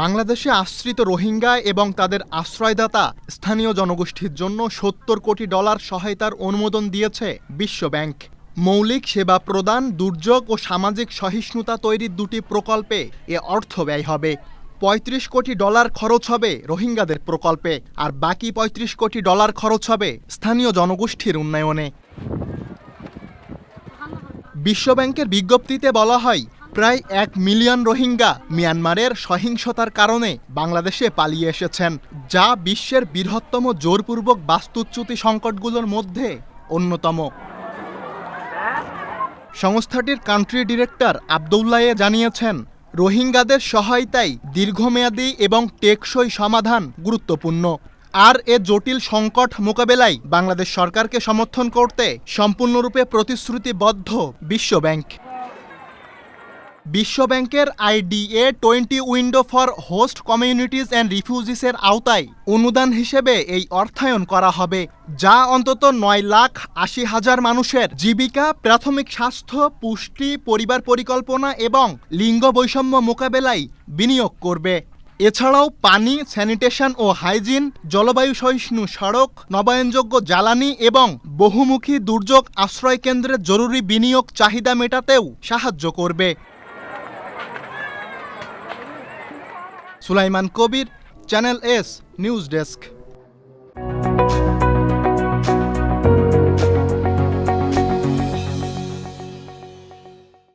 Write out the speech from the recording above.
বাংলাদেশে আশ্রিত রোহিঙ্গা এবং তাদের আশ্রয়দাতা স্থানীয় জনগোষ্ঠীর জন্য সত্তর কোটি ডলার সহায়তার অনুমোদন দিয়েছে বিশ্বব্যাংক। মৌলিক সেবা প্রদান, দুর্যোগ ও সামাজিক সহিষ্ণুতা তৈরির দুটি প্রকল্পে এ অর্থ ব্যয় হবে। পঁয়ত্রিশ কোটি ডলার খরচ হবে রোহিঙ্গাদের প্রকল্পে, আর বাকি পঁয়ত্রিশ কোটি ডলার খরচ হবে স্থানীয় জনগোষ্ঠীর উন্নয়নে। বিশ্বব্যাংকের বিজ্ঞপ্তিতে বলা হয় প্রায় এক মিলিয়ন রোহিঙ্গা মিয়ানমারের সহিংসতার কারণে বাংলাদেশে পালিয়ে এসেছেন, যা বিশ্বের বৃহত্তম জোরপূর্বক বাস্তুচ্যুতি সংকটগুলোর মধ্যে অন্যতম। সংস্থাটির কান্ট্রি ডিরেক্টর আবদুল্লায়ে জানিয়েছেন, রোহিঙ্গাদের সহায়তায় দীর্ঘমেয়াদী এবং টেকসই সমাধান গুরুত্বপূর্ণ। আর এ জটিল সংকট মোকাবেলায় বাংলাদেশ সরকারকে সমর্থন করতে সম্পূর্ণরূপে প্রতিশ্রুতিবদ্ধ বিশ্বব্যাংক। বিশ্বব্যাংকের IDA twenty window for host communities and রিফিউজিসের আওতায় অনুদান হিসেবে এই অর্থায়ন করা হবে, যা অন্তত নয় লাখ আশি হাজার মানুষের জীবিকা, প্রাথমিক স্বাস্থ্য, পুষ্টি, পরিবার পরিকল্পনা এবং লিঙ্গ বৈষম্য মোকাবেলায় বিনিয়োগ করবে। এছাড়াও পানি, স্যানিটেশন ও হাইজিন, জলবায়ু সহিষ্ণু সড়ক, নবায়নযোগ্য জ্বালানি এবং বহুমুখী দুর্যোগ আশ্রয় কেন্দ্রের জরুরি বিনিয়োগ চাহিদা মেটাতেও সাহায্য করবে। Sulaiman Kabir channel S news desk